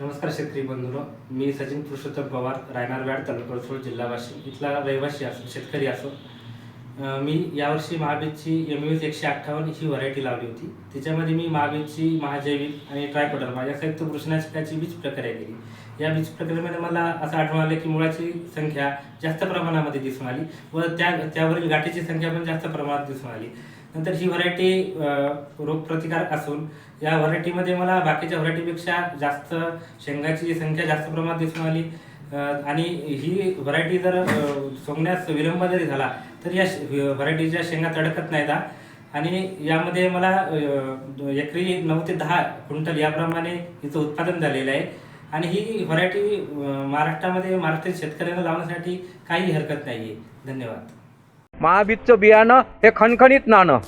नमस्कार शेतकरी बंधूंनो. मी सचिन पुरुषोत्तम पवार रायनार व्याड तालुका जिल्हा वाशिम इथला रहिवासी असो शेतकरी असो. मी यावर्षी महाबीजची एम यूज एकशे अठ्ठावन्न ही व्हरायटी लावली होती. त्याच्यामध्ये मी महाबीजची महाजैविक आणि ट्रायकोडर माझ्या संयुक्त कृष्णाशकाची बीज प्रक्रिया केली. या बीज प्रक्रियेमध्ये मला असं आढळून आलं की मुळाची संख्या जास्त प्रमाणामध्ये दिसून आली व त्या त्यावरील गाठीची संख्या पण जास्त प्रमाणात दिसून आली. नंतर ही व्हरायटी रोगप्रतिकार असून या व्हरायटीमध्ये मला बाकीच्या व्हरायटीपेक्षा जास्त शेंगाची संख्या जास्त प्रमाणात दिसून आली. आणि ही व्हरायटी जर सोंगण्यास विलंब जरी झाला तर या व्हरायटीच्या शेंगा तडकत नाहीत. आणि यामध्ये मला एकरी नऊ ते दहा क्विंटल याप्रमाणे हिचं उत्पादन झालेलं आहे. आणि ही व्हरायटी महाराष्ट्रामध्ये महाराष्ट्रातील शेतकऱ्यांना लावण्यासाठी काही हरकत नाही आहे धन्यवाद. महाबीजचं बियाणं हे खणखणीत नाणं